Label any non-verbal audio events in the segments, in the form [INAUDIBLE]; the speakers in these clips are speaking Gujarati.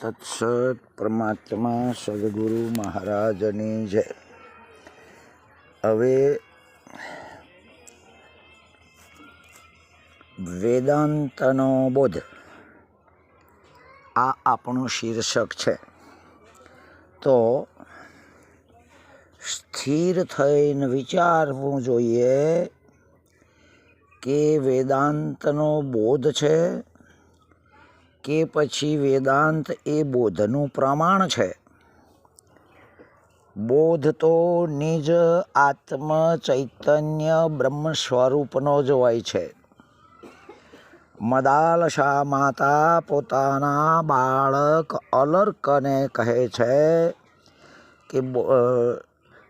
તત્સત પરમાત્મા સદગુરુ મહારાજની જય હવે વેદાંતનો બોધ આ આપણું શીર્ષક છે। તો સ્થિર થઈને વિચારવું જોઈએ કે વેદાંતનો બોધ છે કે પછી વેદાંત એ બોધનું પ્રમાણ છે. બોધ તો નિજ આત્મ ચૈતન્ય બ્રહ્મ સ્વરૂપનો જ હોય છે. મદાલશા માતા પોતાના બાળક અલર્કને કહે છે કે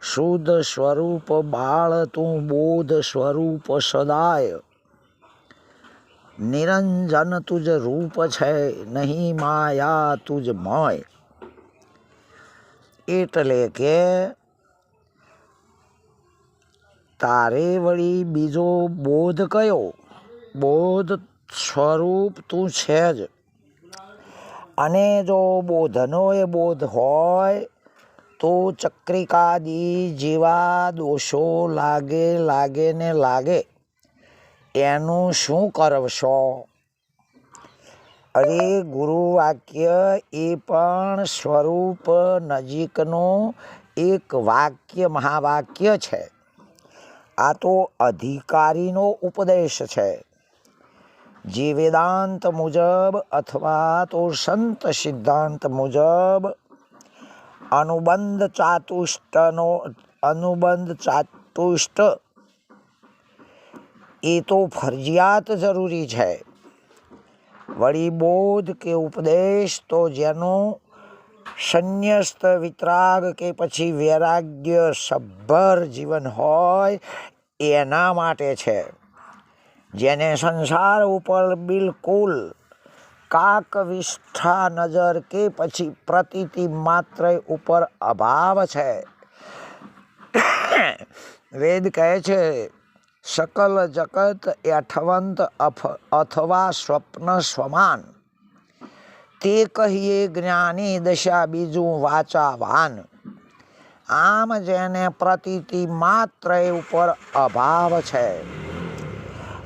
શુદ્ધ સ્વરૂપ બાળ તું બોધ સ્વરૂપ સદાય. નિરંજન તુજ રૂપ છે, નહીં માયા તુજ મય. એટલે કે તારે વળી બીજો બોધ કયો? બોધ સ્વરૂપ તું છે જ. અને જો બોધનો એ બોધ હોય, તો ચક્રિકાદી જેવા દોષો લાગે લાગે ને લાગે. એનું શું કરશો અરે ગુરુ વાક્ય એ પણ સ્વરૂપ નજીકનું એક વાક્ય, મહાવાક્ય છે. આ તો અધિકારીનો ઉપદેશ છે. જે વેદાંત મુજબ અથવા તો સંત સિદ્ધાંત મુજબ અનુબંધ ચાતુષ્ટનો, અનુબંધ ચાતુષ્ટ એ તો ફરજિયાત જરૂરી છે. વળી બોધ કે ઉપદેશ તો જેનું સંન્યસ્ત વિતરાગ કે પછી વૈરાગ્ય સભર જીવન હોય એના માટે છે. જેને સંસાર ઉપર બિલકુલ કાક વિષ્ઠા નજર કે પછી પ્રતીતિ માત્ર ઉપર અભાવ છે. [COUGHS] વેદ કહે છે સકલ જગત યઠવંત અફ- અથવા સ્વપ્ન સ્વમાન તે કહીએ જ્ઞાની દશા બીજું વાચાવાન આમ જેને પ્રતીતિ માત્ર ઉપર અભાવ છે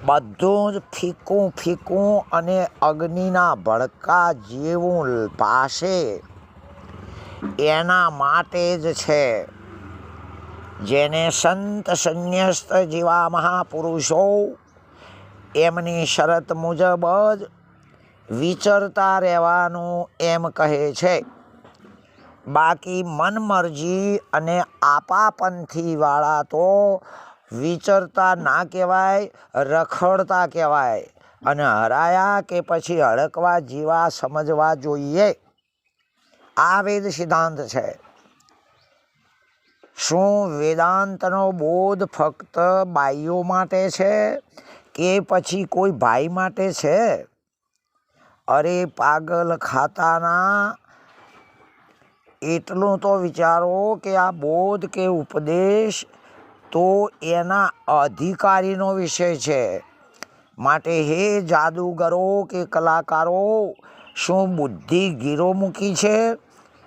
બધું જ ફીકું ફીકું અને અગ્નિના ભડકા જેવું પાસે એના માટે જ છે જેને સંત સંન્યસ્ત જેવા મહાપુરુષો એમની શરત મુજબ જ વિચરતા રહેવાનું એમ કહે છે. બાકી મનમરજી અને આપાપંથીવાળા તો વિચરતા ના કહેવાય, રખડતા કહેવાય અને હરાયા કે પછી હડકવા જીવા સમજવા જોઈએ. આ વેદ સિદ્ધાંત છે. શું વેદાંતનો બોધ ફક્ત બાઈઓ માટે છે કે પછી કોઈ ભાઈ માટે છે? અરે પાગલ ખાતાના, એટલું તો વિચારો કે આ બોધ કે ઉપદેશ તો એના અધિકારીનો વિષય છે. માટે હે જાદુગરો કે કલાકારો, શું બુદ્ધિ ગીરો મૂકી છે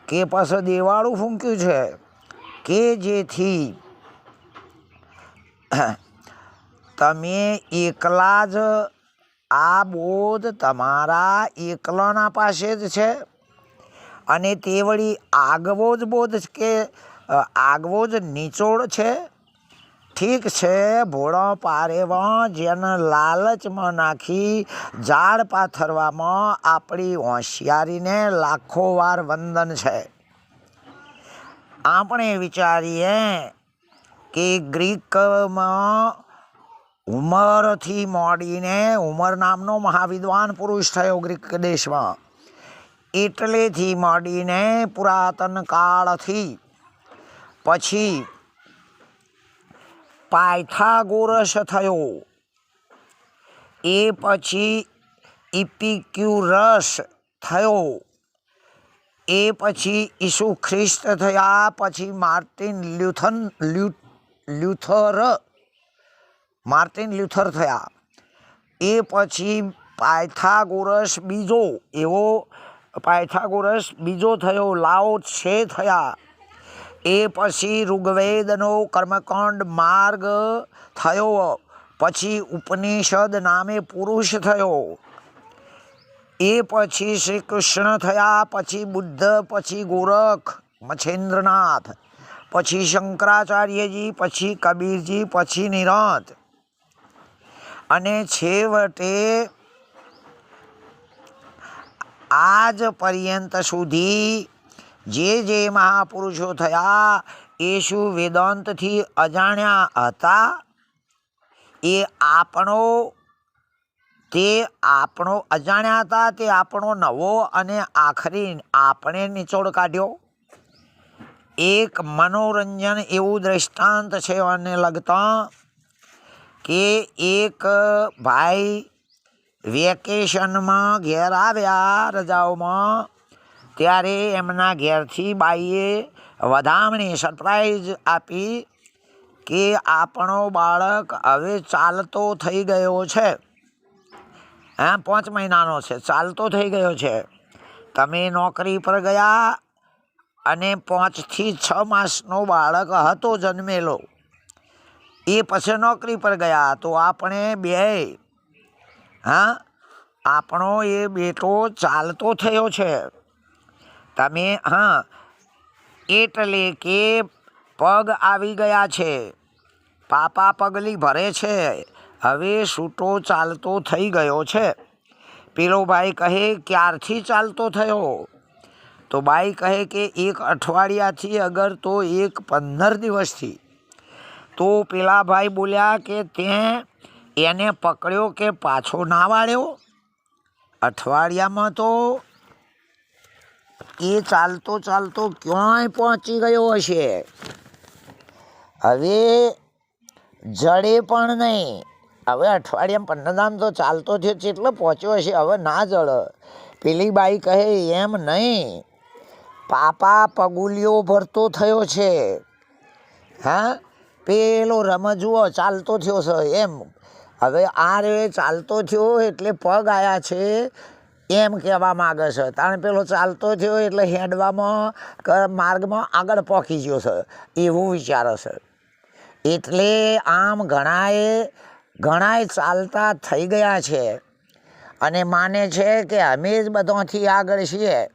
કે પાછું દેવાળું ફૂંક્યું છે? કે જેથી તમે એકલા જ આ બોધ તમારા એકલાના પાસે જ છે અને તે વળી આગવો જ બોધ કે આગવો જ નિચોડ છે? ઠીક છે, ભોળો પારેવા જેને લાલચમાં નાખી ઝાડ પાથરવામાં આપણી હોશિયારીને લાખો વાર વંદન છે. આપણે વિચારીએ કે ગ્રીકમાં ઉમરથી મોડીને ઉમર નામનો મહાવિદ્વાન પુરુષ થયો ગ્રીક દેશમાં. એટલેથી મોડીને પુરાતન કાળથી. પછી પાયથાગોરસ થયો. એ પછી ઇપિક્યુરસ થયો. એ પછી ઈસુ ખ્રિસ્ત થયા પછી માર્ટિન લ્યુથન લ્યુ, લ્યુથર, માર્ટિન લ્યુથર થયા. એ પછી પાયથાગોરસ બીજો, એવો પાયથાગોરસ બીજો થયો, લાઓ છે થયા. એ પછી ઋગ્વેદનો કર્મકાંડ માર્ગ થયો, પછી ઉપનિષદ નામે પુરુષ થયો. એ પછી શ્રી કૃષ્ણ થયા, પછી બુદ્ધ, પછી ગોરખ, મચ્છેન્દ્રનાથ, પછી શંકરાચાર્યજી, પછી કબીરજી, પછી નિરંત અને છેવટે આજ પર્યંત સુધી જે જે મહાપુરુષો થયા એ શું વેદાંતથી અજાણ્યા હતા, એ આપણો તે આપણો અજાણ્યા હતા તે આપણો નવો અને આખરી આપણે નિચોડ કાઢ્યો? એક મનોરંજન એવું દ્રષ્ટાંત છે અને લગતા કે એક ભાઈ વેકેશનમાં ઘેર આવ્યા રજાઓમાં. ત્યારે એમના ઘેરથી બાઈએ વધામણી સરપ્રાઈઝ આપી કે આપણો બાળક હવે ચાલતો થઈ ગયો છે. હા, પાંચ મહિનાનો છે, ચાલતો થઈ ગયો છે. તમે નોકરી પર ગયા અને પાંચથી છ માસનો બાળક હતો જન્મેલો. એ પછી નોકરી પર ગયા, તો આપણે બે, હા, આપણો એ બેટો ચાલતો થયો છે. તમે, હા, એટલે કે પગ આવી ગયા છે. પાપા પગલી ભરે છે. હવે છૂટો ચાલતો થઈ ગયો છે. પેલો ભાઈ કહે, ક્યારથી ચાલતો થયો? તો બાઈ કહે કે, એક અઠવાડિયાથી અગર તો એક પંદર દિવસથી. તો પેલા ભાઈ બોલ્યા કે, તે એને પકડ્યો કે પાછો ના વાળ્યો? અઠવાડિયામાં તો એ ચાલતો ચાલતો ક્યાંય પહોંચી ગયો હશે. હવે જડે પણ નહીં. હવે અઠવાડિયામાં પંડદામ તો ચાલતો છે એટલે પહોંચ્યો હશે, હવે ના જળ. પેલી બાઈ કહે, એમ નહીં. પાપા પગુલીઓ ભરતો થયો છે. હા? પેલો રમજુઓ, ચાલતો થયો છે. એમ. હવે આ રે ચાલતો થયો એટલે પગ આવ્યા છે, એમ કહેવા માગે છે. તાણે પેલો ચાલતો થયો એટલે હેડવામાં માર્ગમાં આગળ પહોંચી ગયો છે. એવું વિચારે છે. એટલે આમ ઘણાએ ઘણાએ ચાલતા થઈ ગયા છે અને માને છે કે અમે જ બધાથી આગળ છીએ.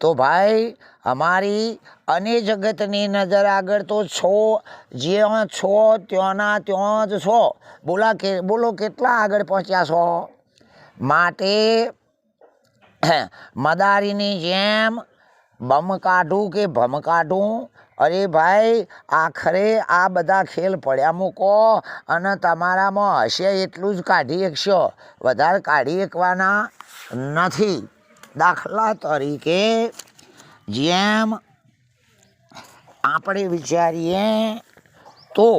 તો ભાઈ, અમારી અને જગતની નજર આગળ તો છો, જ્યાં છો ત્યાંના ત્યાં જ છો. બોલા કે, બોલો કેટલા આગળ પહોંચ્યા છો? માટે મદારીની જેમ બમ કાઢું કે ભમ કાઢું? અરે ભાઈ, આખરે આ બધા ખેલ પડ્યા મૂકો અને તમારામાં હશે એટલું જ કાઢી શકશો વધારે કાઢી શકવાના નથી. દાખલા તરીકે જેમ આપણે વિચારીએ તો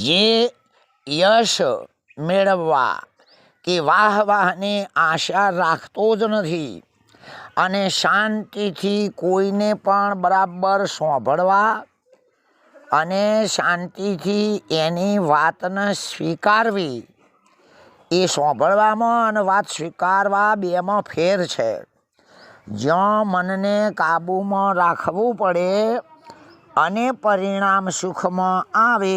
જે યશ મેળવવા કે વાહ વાહની આશા રાખતો જ નથી. અને શાંતિથી કોઈને પણ બરાબર સાંભળવા અને શાંતિથી એની વાતને સ્વીકારવી, એ સાંભળવામાં અને વાત સ્વીકારવા બેમાં ફેર છે. જ્યાં મનને કાબૂમાં રાખવું પડે અને પરિણામ સુખમાં આવે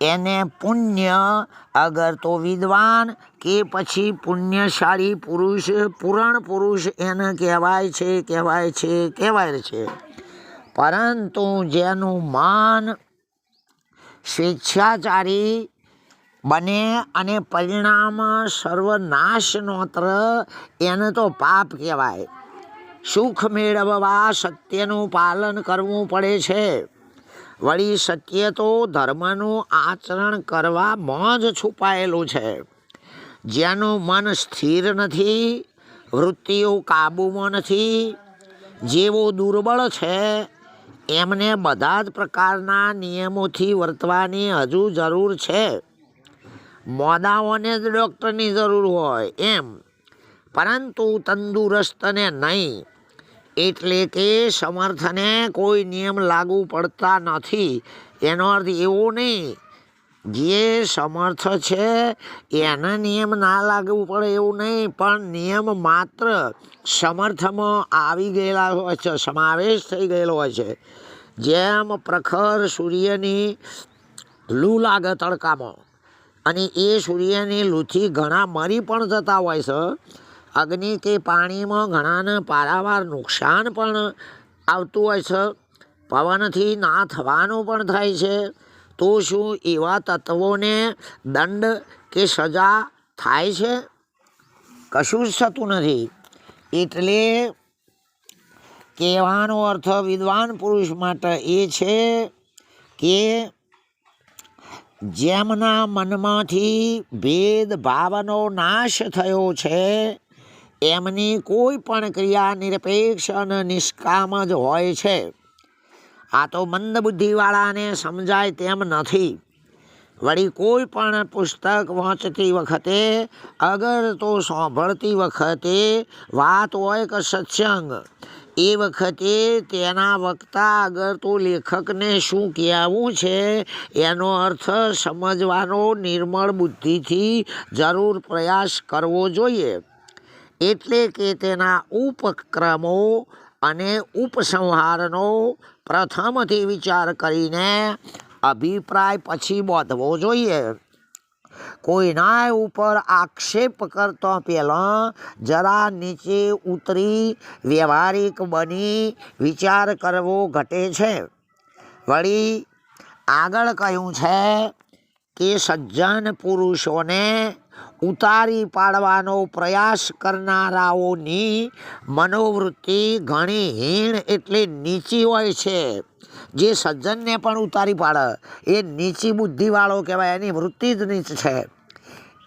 એને પુણ્ય, અગર તો વિદ્વાન, કે પછી પુણ્યશાળી પુરુષ, પુરાણ પુરુષ એને કહેવાય છે કહેવાય છે કહેવાય છે. પરંતુ જેનું માન સ્વેચ્છાચારી બને અને પરિણામ સર્વનાશ નોત્ર એને તો પાપ કહેવાય. સુખ મેળવવા સત્યનું પાલન કરવું પડે છે. વળી સત્ય તો ધર્મનું આચરણ કરવામાં જ છુપાયેલું છે. જેનું મન સ્થિર નથી, વૃત્તિઓ કાબૂમાં નથી જેવો દુર્બળ છે, એમને બધા જ પ્રકારના નિયમોથી વર્તવાની હજુ જરૂર છે. મોદાઓને જ ડૉક્ટરની જરૂર હોય એમ. પરંતુ તંદુરસ્તને નહીં. એટલે કે સમર્થને કોઈ નિયમ લાગુ પડતા નથી. એનો અર્થ એવો નહીં. જે સમર્થ છે, એના નિયમ ના લાગવું પડે એવું નહીં, પણ નિયમ માત્ર સમર્થમાં આવી ગયેલા હોય છે, સમાવેશ થઈ ગયેલો હોય છે. જેમ પ્રખર સૂર્યની લૂ લાગે તડકામાં, અને એ સૂર્યની લૂથી ઘણા મરી પણ જતા હોય છે અગ્નિ કે પાણીમાં ઘણાને પારાવાર નુકસાન પણ આવતું હોય છે. પવનથી ના થવાનું પણ થાય છે. તો શું એવા તત્વોને દંડ કે સજા થાય છે? કશું જ થતું નથી. એટલે કહેવાનો અર્થ વિદ્વાન પુરુષ માટે એ છે કે જેમના મનમાંથી ભેદભાવનો નાશ થયો છે એમની કોઈ પણ ક્રિયા નિરપેક્ષ અને નિષ્કામ જ હોય છે. આ તો મંદ બુદ્ધિવાળાને સમજાય તેમ નથી. વળી કોઈ પણ પુસ્તક વાંચતી વખતે, અગર તો સાંભળતી વખતે વાત હોય કે સત્સંગ, એ વખતે તેના વક્તા અગર તો લેખકને શું કહેવું છે, એનો અર્થ સમજવાનો નિર્મળ બુદ્ધિથી જરૂર પ્રયાસ કરવો જોઈએ. એટલે કે તેના ઉપક્રમો અને ઉપસંહારનો પ્રથમથી વિચાર કરીને અભિપ્રાય પછી બોધવો જોઈએ. કોઈના ઉપર આક્ષેપ કરતો પહેલાં જરા નીચે ઉતરી વ્યવહારિક બની વિચાર કરવો ઘટે છે. વળી આગળ કહ્યું છે કે સજ્જન પુરુષોને ઉતારી પાડવાનો પ્રયાસ કરનારાઓની મનોવૃત્તિ ઘણી હીણ એટલે નીચી હોય છે. જે સજ્જનને પણ ઉતારી પાડે, એ નીચી બુદ્ધિવાળો કહેવાય, એની વૃત્તિ જ નીચ છે.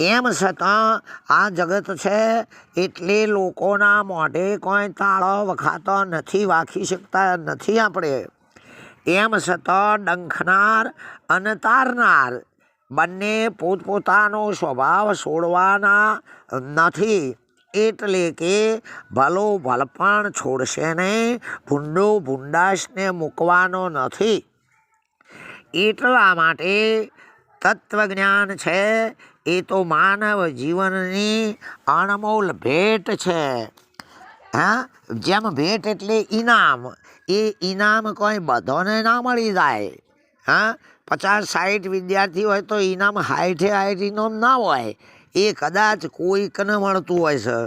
એમ છતાં આ જગત છે એટલે લોકોના મોઢે કોઈ તાળો વખાતો નથી, વાખી શકતા નથી આપણે. એમ છતાં ડંખનાર અને તારનાર બંને પોતપોતાનો સ્વભાવ છોડવાના નથી. એટલે કે ભલો ભલપણ છોડશે નહીં, ભૂંડો ભૂંડાશને મૂકવાનો નથી. એટલા માટે તત્વજ્ઞાન છે, એ તો માનવ જીવનની અણમોલ ભેટ છે. હા? જેમ ભેટ એટલે ઇનામ એ ઇનામ કોઈ બધોને ના મળી જાય. હા? પચાસ સાઠ વિદ્યાર્થી હોય તો ઇનામ હાઈઠે હાઈઠ ઇનામ ના હોય. એ કદાચ કોઈકને મળતું હોય છે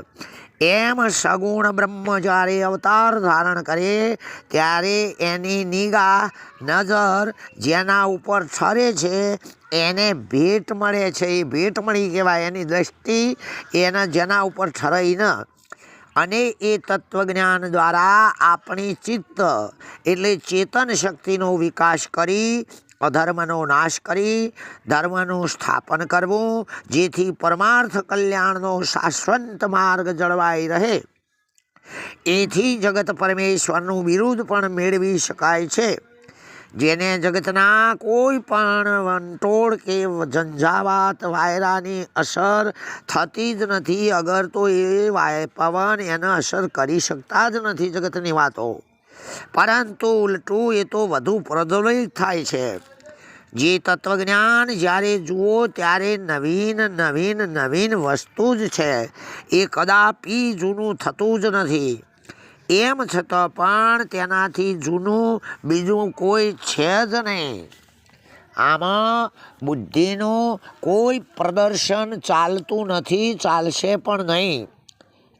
એમ સગુણ બ્રહ્મ જ્યારે અવતાર ધારણ કરે, ત્યારે એની નિગાહ નજર જેના ઉપર ઠરે છે, એને ભેટ મળે છે. એ ભેટ મળી કહેવાય, એની દ્રષ્ટિ એના જેના ઉપર ઠરાઈને. અને એ તત્વજ્ઞાન દ્વારા આપણી ચિત્ત એટલે ચેતન શક્તિનો વિકાસ કરી અધર્મનો નાશ કરી, ધર્મનું સ્થાપન કરવું, જેથી પરમાર્થ કલ્યાણનો શાશ્વત માર્ગ જળવાઈ રહે. એથી જગત પરમેશ્વરનું બિરુદ પણ મેળવી શકાય છે. જેને જગતના કોઈ પણ વંટોળ કે ઝંઝાવાત વાયરાની અસર થતી જ નથી, અગર તો એ વાય પવન એને અસર કરી શકતા જ નથી જગતની વાતો. પરંતુ ઉલટું એ તો વધુ પ્રજ્વલિત થાય છે. જે તત્વજ્ઞાન જ્યારે જુઓ ત્યારે નવીન નવીન નવીન વસ્તુ જ છે. એ કદાપી જૂનું થતું જ નથી. એમ છતાં પણ તેનાથી જૂનું બીજું કોઈ છે જ નહીં. આમાં બુદ્ધિનું કોઈ પ્રદર્શન ચાલતું નથી, ચાલશે પણ નહીં.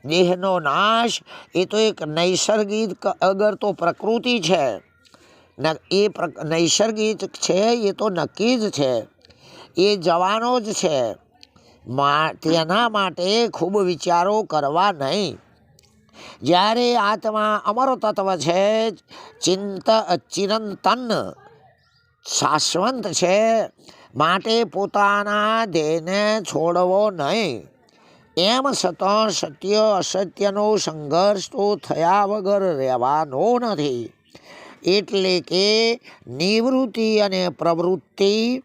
દેહનો નાશ એ તો એક નૈસર્ગિક અગર તો પ્રકૃતિ છે. એ નૈસર્ગિક છે, એ તો નક્કી જ છે. એ જવાનો જ છે. તેના માટે ખૂબ વિચારો કરવા નહીં. જ્યારે આત્મા અમારો તત્વ છે, ચિંત, ચિરંતન શાશ્વત છે, માટે પોતાના દેહને છોડવો નહીં. એમ છતાં સત્ય અસત્યનો સંઘર્ષ તો થયા વગર રહેવાનો નથી. એટલે કે નિવૃત્તિ અને પ્રવૃત્તિ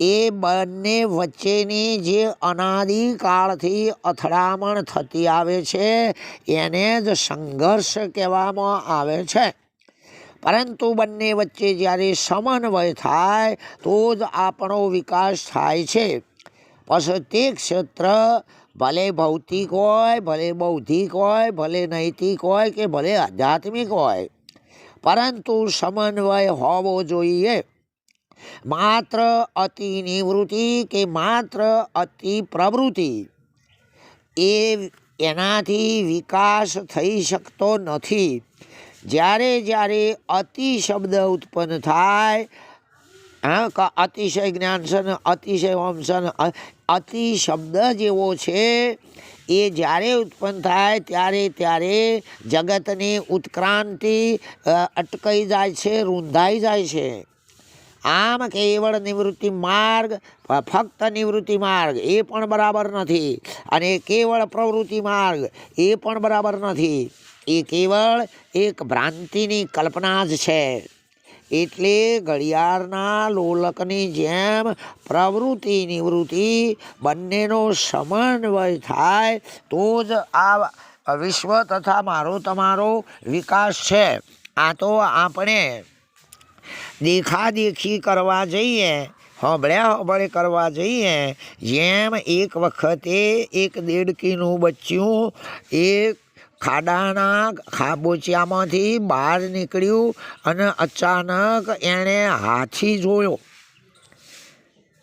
એ બંને વચ્ચેની જે અનાદિકાળથી અથડામણ થતી આવે છે, એને જ સંઘર્ષ કહેવામાં આવે છે. પરંતુ બંને વચ્ચે જ્યારે સમન્વય થાય, તો જ આપણો વિકાસ થાય છે. પછી તે ક્ષેત્ર ભલે ભૌતિક હોય, ભલે બૌદ્ધિક હોય, ભલે નૈતિક હોય કે ભલે આધ્યાત્મિક હોય, પરંતુ સમન્વય હોવો જોઈએ. માત્ર અતિ નિવૃત્તિ કે માત્ર અતિ પ્રવૃત્તિ એ એનાથી વિકાસ થઈ શકતો નથી. જ્યારે જ્યારે અતિ શબ્દ ઉત્પન્ન થાય હા, ક અતિશય જ્ઞાન છે ને અતિશય ઓમ છે ને અતિ શબ્દ જેવો છે, એ જ્યારે ઉત્પન્ન થાય ત્યારે ત્યારે જગતની ઉત્ક્રાંતિ અટકાઈ જાય છે, રૂંધાઈ જાય છે. આમ કેવળ નિવૃત્તિ માર્ગ ફક્ત નિવૃત્તિ માર્ગ, એ પણ બરાબર નથી. અને કેવળ પ્રવૃત્તિ માર્ગ, એ પણ બરાબર નથી. એ કેવળ એક ભ્રાંતિની કલ્પના જ છે. એટલે ઘડિયાળના લોલકની જેમ પ્રવૃત્તિ નિવૃત્તિ બંનેનો સમન્વય થાય, તો જ આ વિશ્વ તથા મારો તમારો વિકાસ છે. આ તો આપણે દેખાદેખી કરવા જઈએ હબળ્યા હબળે કરવા જઈએ. જેમ એક વખતે એક દેડકીનું બચ્યું એક ખાડાના ખાબોચિયામાંથી બહાર નીકળ્યું અને અચાનક એણે હાથી જોયો.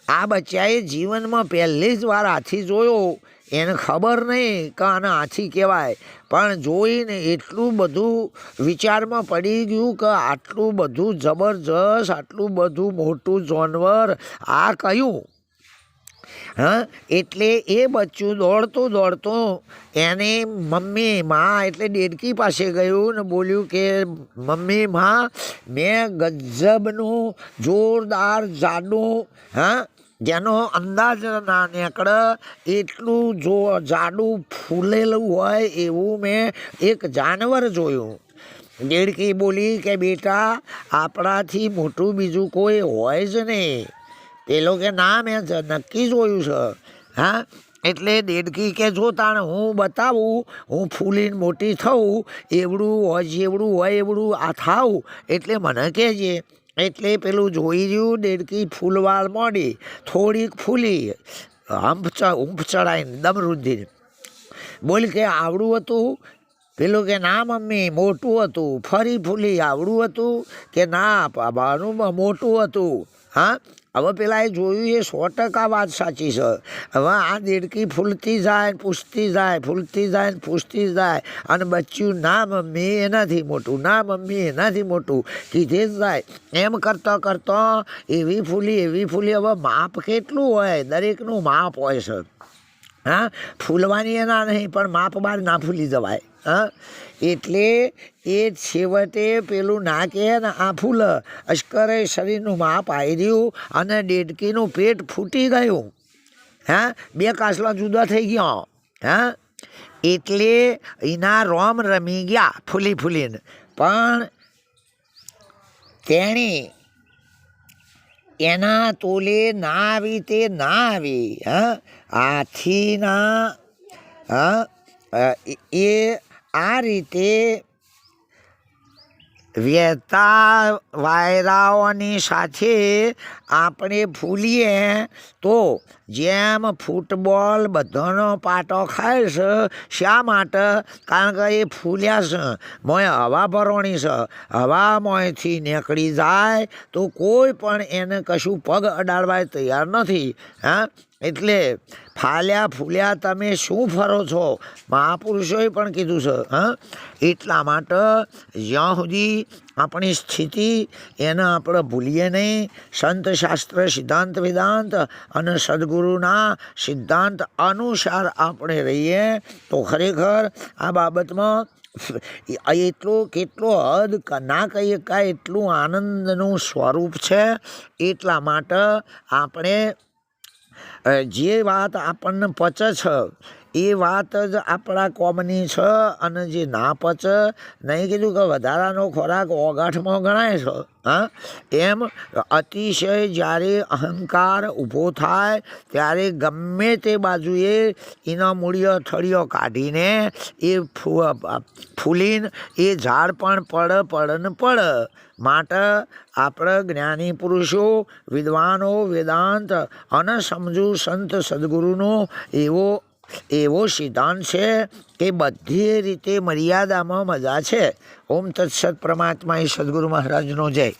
આ બચ્ચાએ જીવનમાં પહેલી જ વાર હાથી જોયો. એને ખબર નહીં કે આને હાથી કહેવાય, પણ જોઈને એટલું બધું વિચારમાં પડી ગયું કે આટલું બધું જબરજસ્ત, આટલું બધું મોટું જાનવર આ કયું? હા? એટલે એ બચ્ચું દોડતું દોડતું એને મમ્મી માં એટલે દેડકી પાસે ગયું ને બોલ્યું કે, મમ્મી માં, મેં ગજબનું જોરદાર જાડું, હા? જેનો અંદાજ ના નીકળે, એટલું જો જાડું ફૂલેલું હોય એવું મેં એક જાનવર જોયું. દેડકી બોલી કે, બેટા, આપણાથી મોટું બીજું કોઈ હોય જ નહીં. પેલો કે ના મેં નક્કી જોયું છે. હા? એટલે દેડકી કે જો તાણે હું બતાવું, હું ફૂલીને મોટી થઉં, એવડું હોય જેવડું હોય, એવડું આ થાવું એટલે મને કહેજે. એટલે પેલું જોઈ રહ્યું, દેડકી ફૂલવાળ મોડી, થોડીક ફૂલી, હંફ ચ, ઊંફ ચડાવીને દમ રૂંધીને. બોલ કે આવડું હતું? પેલું કે ના મમ્મી, મોટું હતું. ફરી ફૂલી આવડું હતું કે ના બાનું મોટું હતું. હા? હવે પેલા એ જોયું એ સો ટકા વાત સાચી છે. હવે આ દેડકી ફૂલતી જાય પૂછતી જાય, ફૂલતી જાય પૂછતી જાય. અને બચ્ચું ના મમ્મી, એનાથી મોટું, ના મમ્મી, એનાથી મોટું. કીધે જ જાય. એમ કરતાં કરતાં એવી ફૂલી એવી ફૂલી. હવે માપ કેટલું હોય? દરેકનું માપ હોય છે. હા? ફૂલવાની એના નહીં, પણ માપ બાર ના ફૂલી જવાય. હા? એટલે એ છેવટે પેલું ના કહે ને આ ફૂલ અશ્કરે શરીરનું માપ આવી અને ડેડકીનું પેટ ફૂટી ગયું. હા? બે કાસલા જુદા થઈ ગયા. હા? એટલે એના રોમ રમી ગયા ફૂલી ફૂલીને. પણ તેણી એના તોલે ના આવી તે ના આવી હા આથીના હા? એ- આ રીતે વહેતા વાયરાઓની સાથે આપણે ફૂલીએ, તો જેમ ફૂટબોલ બધાનો પાટો ખાય છે, શા માટે? કારણ કે એ ફૂલ્યા છે. મોય હવા ભરવાની છે. હવા મોંથી નીકળી જાય તો કોઈ પણ એને કશું પગ અડાડવા તૈયાર નથી. હા? એટલે ફાલ્યા ફૂલ્યા તમે શું ફરો છો? મહાપુરુષોએ પણ કીધું છે, હા? એટલા માટે જ્યાં સુધી આપણી સ્થિતિ એને આપણે ભૂલીએ નહીં, સંત શાસ્ત્ર સિદ્ધાંત વેદાંત અને સદગુરુના સિદ્ધાંત અનુસાર આપણે રહીએ, તો ખરેખર આ બાબતમાં એટલો કેટલો હદ ના કહીએ કાંઈ એટલું આનંદનું સ્વરૂપ છે. એટલા માટે આપણે જે વાત આપણને પચે છે એ વાત જ આપણા કોમની છે અને જે ના પચે નહીં કીધું કે વધારાનો ખોરાક ઓગાઠમાં ગણાય છે, હા? એમ અતિશય જ્યારે અહંકાર ઊભો થાય, ત્યારે ગમે તે બાજુએ એના મૂળિયો થળિયો કાઢીને એ ફૂલીને એ ઝાડ પણ પડ પડ ને પડ. માટે આપણે જ્ઞાની પુરુષો, વિદ્વાનો, વેદાંત અને સમજુ સંત સદગુરુનો એવો એવો સિદ્ધાંત છે કે બધી રીતે મર્યાદામાં મજા છે. ઓમ તત્સત પરમાત્મા એ સદગુરુ મહારાજનો જય.